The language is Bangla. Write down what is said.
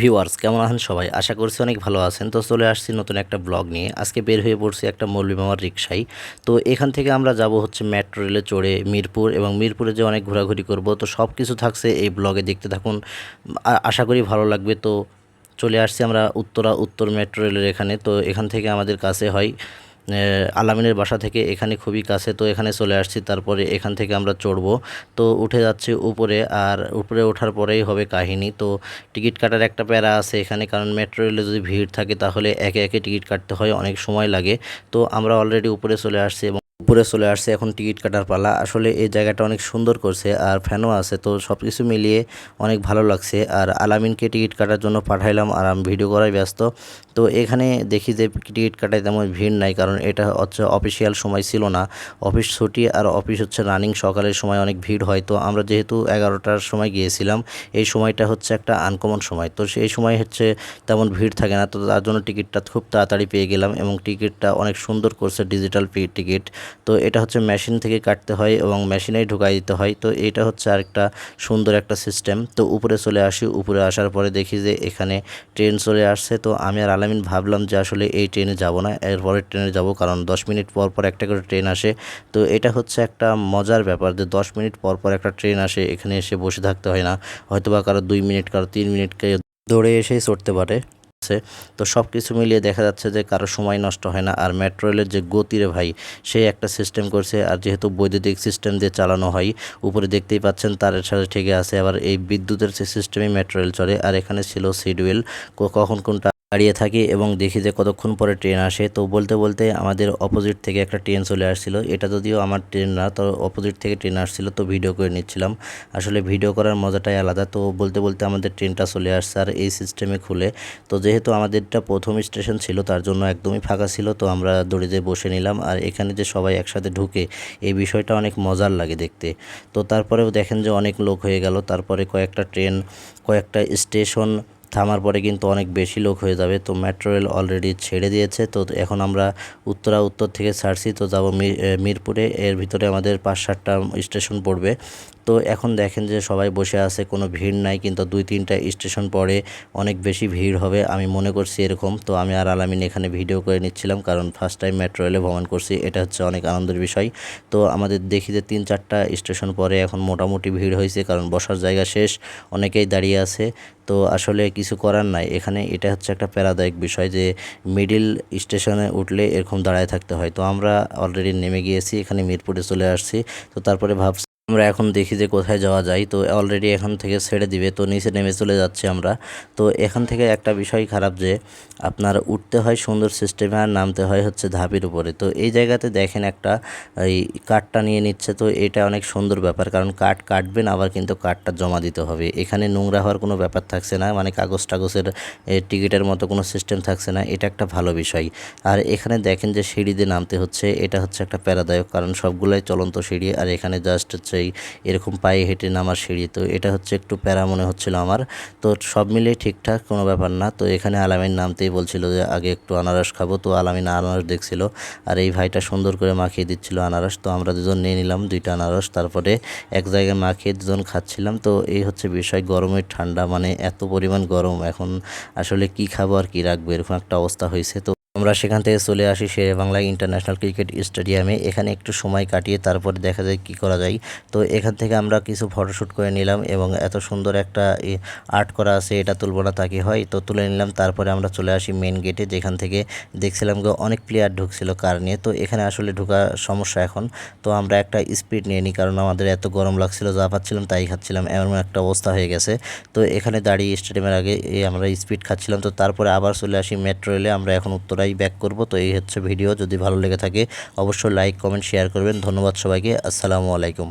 ভিউয়ার্স কেমন আছেন সবাই? আশা করছি অনেক ভালো আছেন। তো চলে আসছি নতুন একটা ব্লগ নিয়ে। আজকে বের হয়ে পড়ছি একটা মৌলভীমামার রিক্সায় তো এখান থেকে আমরা যাব হচ্ছে মেট্রো রেলে চড়ে মিরপুর এবং মিরপুরে যে অনেক ঘোরাঘুরি করব, তো সব কিছু থাকছে এই ব্লগে দেখতে থাকুন। আশা করি ভালো লাগবে। তো চলে আসছি আমরা উত্তরা, উত্তর মেট্রো রেলের এখানে। তো এখান থেকে আমাদের কাছে হয় আলামিনের বাসা থেকে এখানে খুবই কাছে, তো এখানে চলে আসছি, তারপরে এখান থেকে আমরা চড়বো। তো উঠে যাচ্ছি উপরে, আর উপরে ওঠার পরেই হবে কাহিনী। তো টিকিট কাটার একটা প্যারা আছে এখানে, কারণ মেট্রো রেলে যদি ভিড় থাকে তাহলে একে একে টিকিট কাটতে হয়, অনেক সময় লাগে। তো আমরা অলরেডি উপরে চলে আসছি এবং উপরে চলে আসছে এখন টিকিট কাটার পালা। আসলে এই জায়গাটা অনেক সুন্দর করছে আর ফ্যানও আছে, তো সব কিছু মিলিয়ে অনেক ভালো লাগছে। আর আলামিনকে টিকিট কাটার জন্য পাঠাইলাম আর আমি ভিডিও করাই ব্যস্ত। তো এখানে দেখি যে টিকিট কাটায় তেমন ভিড় নাই, কারণ এটা হচ্ছে অফিসিয়াল সময় ছিল না। অফিস ছুটি আর অফিস হচ্ছে রানিং সকালের সময় অনেক ভিড় হয়। তো আমরা যেহেতু এগারোটার সময় গিয়েছিলাম, এই সময়টা হচ্ছে একটা আনকমন সময়। তো সেই সময় হচ্ছে তেমন ভিড় থাকে না, তো তার জন্য টিকিটটা খুব তাড়াতাড়ি পেয়ে গেলাম এবং টিকিটটা অনেক সুন্দর করছে, ডিজিটাল টিকিট তো এটা হচ্ছে মেশিন থেকে কাটতে হয় এবং মেশিনেই ঢুকাই দিতে হয়। তো এটা হচ্ছে আরেকটা সুন্দর একটা সিস্টেম। তো উপরে চলে আসি। উপরে আসার পরে দেখি যে এখানে ট্রেন চলে আসছে। তো আমি আর আলামিন ভাবলাম যে আসলে এই ট্রেনে যাব না। এরপরে ট্রেনে যাব কারণ দশ মিনিট পর পর একটা করে ট্রেন আসে। তো এটা হচ্ছে একটা মজার ব্যাপার যে দশ মিনিট পর পর একটা ট্রেন আসে। এখানে এসে বসে থাকতে হয় না। হয়তোবা কারও দুই মিনিট, কারও তিন মিনিটকে দৌড়ে এসেই চড়তে পারে। আছে তো সব কিছু মিলিয়ে দেখা যাচ্ছে যে কারও সময় নষ্ট হয় না। আর মেট্রো রেলের যে গতিরে ভাই সেই একটা সিস্টেম করছে। আর যেহেতু বৈদ্যুতিক সিস্টেম দিয়ে চালানো হয়, উপরে দেখতেই পাচ্ছেন তারের সাথে ঠিক আছে। আবার এই বিদ্যুতের যে সিস্টেমে মেট্রো রেল চলে, আর এখানে ছিল সিডুয়েল কখন কোনটা দাঁড়িয়ে থাকি এবং দেখি যে কতক্ষণ পরে ট্রেন আসে। তো বলতে বলতে আমাদের অপোজিট থেকে একটা ট্রেন চলে আসছিল। এটা যদিও আমার ট্রেন না, তো অপোজিট থেকে ট্রেন আসছিল, তো ভিডিও করে নিচ্ছিলাম। আসলে ভিডিও করার মজাটাই আলাদা। তো বলতে বলতে আমাদের ট্রেনটা চলে আসছে আর এই সিস্টেমে খুলে। তো যেহেতু আমাদেরটা প্রথম স্টেশন ছিল, তার জন্য একদমই ফাঁকা ছিল। তো আমরা দড়ি দিয়ে বসে নিলাম আর এখানে যে সবাই একসাথে ঢুকে, এই বিষয়টা অনেক মজার লাগে দেখতে। তো তারপরেও দেখেন যে অনেক লোক হয়ে গেল। তারপরে কয়েকটা ট্রেন, কয়েকটা স্টেশন থামার পরে কিন্তু অনেক বেশি লোক হয়ে যাবে। তো মেট্রো রেল অলরেডি ছেড়ে দিয়েছে। তো এখন আমরা উত্তরা উত্তর থেকে ছাড়ছি। তো যাব মিরপুরে। এর ভিতরে আমাদের পাঁচ সাতটা স্টেশন পড়বে। তো এখন দেখেন যে সবাই বসে আছে, কোনো ভিড় নাই, কিন্তু দুই তিনটা স্টেশন পরে অনেক বেশি ভিড় হবে, আমি মনে করছি এরকম। তো আমি আর আলামিন এখানে ভিডিও করে নিচ্ছিলাম, কারণ ফার্স্ট টাইম মেট্রো রেলে ভ্রমণ করছি, এটা হচ্ছে অনেক আনন্দের বিষয়। তো আমাদের দেখি যে তিন চারটা স্টেশন পরে এখন মোটামুটি ভিড় হয়েছে, কারণ বসার জায়গা শেষ, অনেকেই দাঁড়িয়ে আছে। তো আসলে কিছু করার নাই, এখানে এটা হচ্ছে একটা প্যারাদায়ক বিষয় যে মিডিল স্টেশনে উঠলে এরকম দাঁড়ায় থাকতে হয়। তো আমরা অলরেডি নেমে গিয়েছি, এখানে মিরপুরে চলে আসছি, তো তারপরে ভাবছি আমরা এখন দেখি যে কোথায় যাওয়া যায়। তো অলরেডি এখান থেকে ছেড়ে দিবে। তো নিচে নেমে চলে যাচ্ছি আমরা। তো এখান থেকে একটা বিষয় খারাপ যে, আপনার উঠতে হয় সুন্দর সিস্টেমে আর নামতে হয় হচ্ছে ধাপের উপরে। তো এই জায়গাতে দেখেন একটা, এই কাঠটা নিয়ে নিচ্ছে। তো এটা অনেক সুন্দর ব্যাপার। কারণ কাঠ কাটবেন, আবার কিন্তু কাঠটা জমা দিতে হবে। এখানে নোংরা হওয়ার কোনো ব্যাপার থাকছে না। মানে কাগজ টাগজের টিকিটের মতো কোনো সিস্টেম থাকছে না। এটা একটা ভালো বিষয়। আর এখানে দেখেন যে সিঁড়ি দিয়ে নামতে হচ্ছে। এটা হচ্ছে একটা প্যারাদায়ক। কারণ সবগুলোই চলন্ত সিঁড়ি। আর এখানে জাস্ট হচ্ছে এই এরকম পায়ে হেঁটে নামার সিঁড়ি। তো এটা হচ্ছে একটু প্যারা মনে হচ্ছিল আমার। তো সব মিলিয়ে ঠিকঠাক, কোনো ব্যাপার না। তো এখানে আলামিন নামতেই বলছিল যে, আগে একটু আনারস খাব। তো আলামিন আনারস দেখছিল। আর এই ভাইটা সুন্দর করে মাখিয়ে দিচ্ছিল আনারস। তো আমরা দুজন নিয়ে নিলাম দুইটা আনারস। তারপরে এক জায়গায় মাখিয়ে দুজন খাচ্ছিলাম। তো এই হচ্ছে বিষয় গরমের ঠান্ডা মানে এত পরিমাণ গরম। এখন আসলে কি খাব আর কি রাখব? এরকম একটা অবস্থা হয়েছে। তো আমরা সেখান থেকে চলে আসি শেরে বাংলা ইন্টারন্যাশনাল ক্রিকেট স্টেডিয়ামে। এখানে একটু সময় কাটিয়ে তারপরে দেখা যায় কি করা যায়। তো এখান থেকে আমরা কিছু ফটোশ্যুট করে নিলাম এবং এত সুন্দর একটা আর্ট করা আছে, এটা তুলব না তাকে হয়। তো তুলে নিলাম, তারপরে আমরা চলে আসি মেন গেটে যেখান থেকে দেখছিলাম যে অনেক প্লেয়ার ঢুকছিল কার নিয়ে। তো এখানে আসলে ঢোকা সমস্যা এখন। তো আমরা একটা স্পিড নিয়ে নিই, কারণ আমাদের এত গরম লাগছিল, যা পাচ্ছিলাম তাই খাচ্ছিলাম, এমন একটা অবস্থা হয়ে গেছে। তো এখানে দাঁড়িয়ে স্টেডিয়ামের আগে আমরা স্পিড খাচ্ছিলাম। তো তারপরে আবার চলে আসি মেট্রো রেলে আমরা এখন উত্তরাই ব্যাক করব। তো এই হচ্ছে ভিডিও যদি ভালো লেগে থাকে, অবশ্যই লাইক কমেন্ট শেয়ার করবেন। ধন্যবাদ সবাইকে। আসসালামু আলাইকুম।